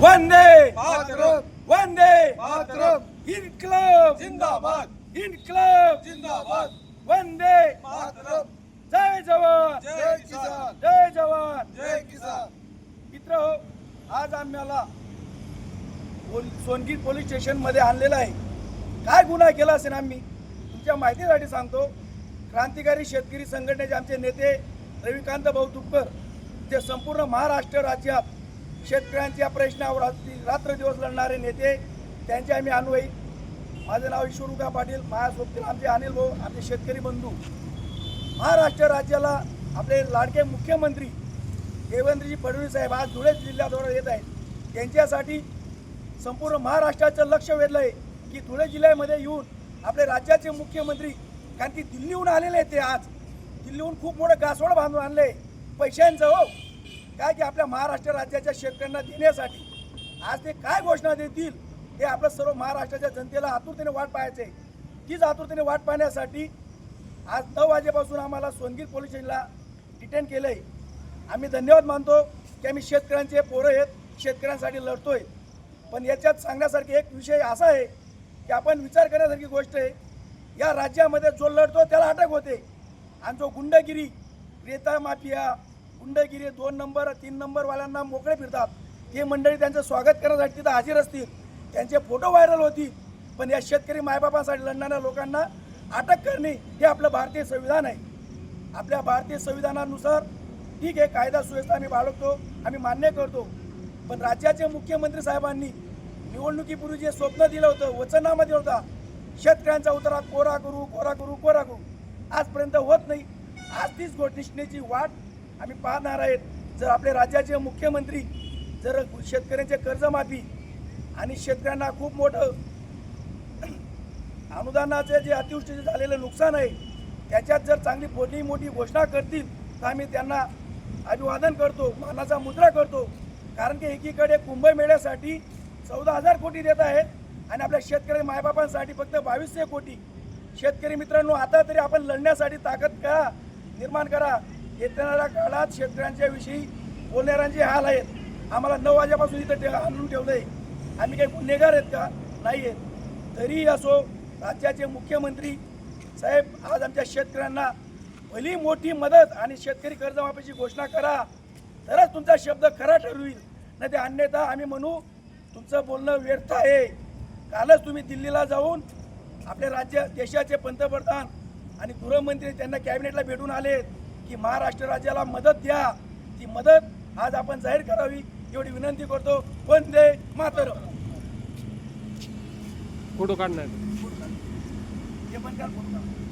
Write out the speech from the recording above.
वंदे मातरम वंदे मातरम इन्क्लब। जिंदाबाद। इन्क्लब। जिंदाबाद। वंदे मातरम जय जवान। जय किसान। जय जवान। जय किसान। मित्र आज आम्हाला सोनगीर पोलीस स्टेशनमध्ये आणलेलं आहे. काय गुन्हा केला असेल आम्ही? तुमच्या माहितीसाठी सांगतो क्रांतिकारी शेतकरी संघटनेचे आमचे नेते रविकांत भाऊ तुपकर ते संपूर्ण महाराष्ट्र राज्यात शेतकऱ्यांच्या प्रश्नावर रात्री- रात्रदिवस लढणारे नेते त्यांचे आम्ही अन्वयी माझं नाव ईश्वरुका पाटील माझ्यासोबतील आमचे अनिल भाऊ आमचे शेतकरी बंधू. महाराष्ट्र राज्याला आपले लाडके मुख्यमंत्री देवेंद्रजी फडणवीस साहेब आज धुळे जिल्ह्याद्वारे येत आहेत. त्यांच्यासाठी संपूर्ण महाराष्ट्राचं लक्ष वेधलं आहे की धुळे जिल्ह्यामध्ये येऊन आपले राज्याचे मुख्यमंत्री कारण की दिल्लीहून आलेले आहेत ते आज. दिल्लीहून खूप मोठं गासवड बांधून आणले पैशांचं हो. काय की आपल्या महाराष्ट्र राज्याच्या शेतकऱ्यांना देण्यासाठी आज ते काय घोषणा देतील हे आपलं सर्व महाराष्ट्राच्या जनतेला आतुरतेने वाट पाहायचे तीच आतुरतेने वाट पाहण्यासाठी आज नऊ वाजेपासून आम्हाला सोनगीर पोलीस स्टेशनला डिटेन केलं आहे आम्ही धन्यवाद मानतो की आम्ही शेतकऱ्यांचे पोरं आहेत शेतकऱ्यांसाठी लढतोय. पण याच्यात सांगण्यासारखे एक विषय असा आहे की आपण विचार करण्यासारखी गोष्ट आहे या राज्यामध्ये जो लढतो त्याला अटक होते. आणि जो गुंडगिरी रेता माफिया गुंडगिरी दोन नंबर तीन नंबरवाल्यांना मोकळे फिरतात. ते मंडळी त्यांचं स्वागत करण्यासाठी तिथं हजर असतील. त्यांचे फोटो व्हायरल होतील. पण या शेतकरी मायबापासाठी लढणाऱ्या लोकांना अटक करणे हे आपलं भारतीय संविधान आहे. आपल्या भारतीय संविधानानुसार ठीक आहे कायदा सुव्यवस्था आम्ही बाळगतो आम्ही मान्य करतो. पण राज्याचे मुख्यमंत्री साहेबांनी निवडणुकीपूर्वी जे स्वप्न दिलं होतं वचननामा होता शेतकऱ्यांचा उतारा कोरा करू कोरा करू कोरा करू. आजपर्यंत होत नाही. आज तीच घोषणेची वाट आम्ही पाहणार आहेत. जर आपले राज्याचे मुख्यमंत्री जर शेतकऱ्यांचे कर्जमाफी आणि शेतकऱ्यांना खूप मोठं अनुदानाचे जे अतिवृष्टीचे झालेलं नुकसान आहे त्याच्यात जर चांगली मोठी मोठी घोषणा करतील तर आम्ही त्यांना अभिवादन करतो मानाचा मुद्रा करतो. कारण की एकीकडे कुंभमेळ्यासाठी चौदा हजार कोटी देत आहेत आणि आपल्या शेतकरी मायबापांसाठी फक्त बावीसशे कोटी. शेतकरी मित्रांनो आता तरी आपण लढण्यासाठी ताकद करा निर्माण करा. येणाऱ्या काळात शेतकऱ्यांच्या विषयी बोलणाऱ्यांचे हाल आहेत. आम्हाला नऊ वाजेपासून इथं ते आणून ठेवलं आहे. आम्ही काही गुन्हेगार आहेत का? नाही आहेत. तरीही असो राज्याचे मुख्यमंत्री साहेब आज आमच्या शेतकऱ्यांना भली मोठी मदत आणि शेतकरी कर्जमाफीची घोषणा करा. तरच तुमचा शब्द खरा ठरवील. नाही ते अन्यथा आम्ही म्हणू तुमचं बोलणं व्यर्थ आहे. कालच तुम्ही दिल्लीला जाऊन आपल्या राज्य देशाचे पंतप्रधान आणि गृहमंत्री त्यांना कॅबिनेटला भेटून आले की महाराष्ट्र राज्याला मदत द्या. ती मदत आज आपण जाहीर करावी एवढी विनंती करतो. वंदे मातरम. फोटो काढणार. हे पण काल करा.